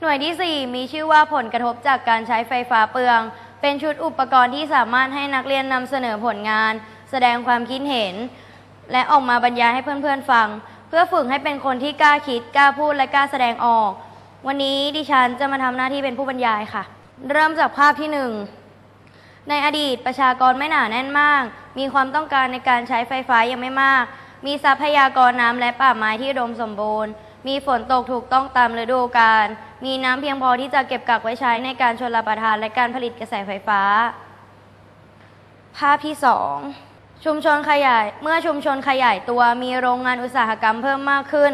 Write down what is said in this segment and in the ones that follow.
หน่วยที่ 4 มีชื่อว่าผลกระทบจากการใช้ไฟฟ้าเปลือง เป็นชุดอุปกรณ์ที่สามารถให้นักเรียนนำเสนอผลงาน แสดงความคิดเห็น และออกมาบรรยายให้เพื่อนๆฟัง เพื่อฝึกให้เป็นคนที่กล้าคิดกล้าพูดและกล้าแสดงออก วันนี้ดิฉันจะมาทำหน้าที่เป็นผู้บรรยายค่ะ เริ่มจากภาพที่หนึ่งในอดีตประชากรไม่หนาแน่นมาก มีความต้องการในการใช้ไฟฟ้ายังไม่มาก มีทรัพยากรน้ำและป่าไม้ที่อุดมสมบูรณ์ มีฝนตกถูกต้องตามฤดูกาล มีน้ำเพียงพอที่จะเก็บกักไว้ใช้ในการชลประทานและการผลิตกระแสไฟฟ้า ภาพที่สองชุมชนขยาย เมื่อชุมชนขยายตัวมีโรงงานอุตสาหกรรมเพิ่มมากขึ้น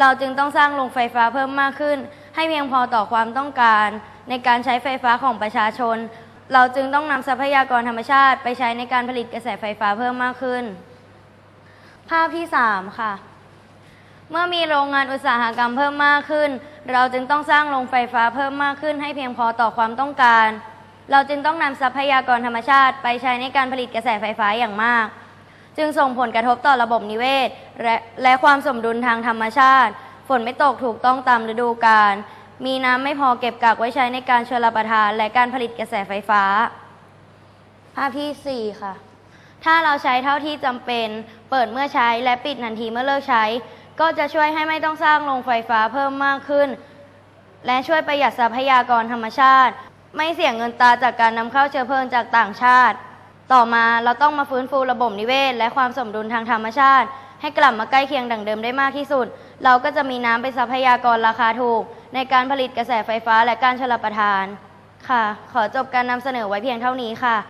เราจึงต้องสร้างโรงไฟฟ้าเพิ่มมากขึ้น ให้เพียงพอต่อความต้องการ ในการใช้ไฟฟ้าของประชาชน เราจึงต้องนำทรัพยากรธรรมชาติ ไปใช้ในการผลิตกระแสไฟฟ้าเพิ่มมากขึ้น ภาพที่ 3 ค่ะ เมื่อมีโรงงานอุตสาหกรรมเพิ่มมากขึ้น เราจึงต้องสร้างโรงไฟฟ้าเพิ่มมากขึ้นให้เพียงพอต่อความต้องการ เราจึงต้องนำทรัพยากรธรรมชาติไปใช้ในการผลิตกระแสไฟฟ้าอย่างมาก จึงส่งผลกระทบต่อระบบนิเวศและและความสมดุลทางธรรมชาติ ฝนไม่ตกถูกต้องตามฤดูกาล มีน้ำไม่พอเก็บกักไว้ใช้ในการชลประทาน และการผลิตกระแสไฟฟ้า ภาพทีสี่4 ค่ะ ถ้าเราใช้เท่าที่จำเป็น เปิดเมื่อใช้และปิดทันทีเมื่อเลิกใช้ ก็จะช่วยให้ไม่ต้องสร้างโรงไฟฟ้าเพิ่มมากขึ้น และช่วยประหยัดทรัพยากรธรรมชาติ ไม่เสี่ยงเงินตาจากการนำเข้าเชื้อเพลิงจากต่างชาติ ต่อมาเราต้องมาฟื้นฟูระบบนิเวศ และความสมดุลทางธรรมชาติ ให้กลับมาใกล้เคียงดังเดิมได้มากที่สุด เราก็จะมีน้ำเป็นทรัพยากรราคาถูก ในการผลิตกระแสไฟฟ้าและการชลประทานค่ะ ขอจบการนำเสนอไว้เพียงเท่านี้ค่ะ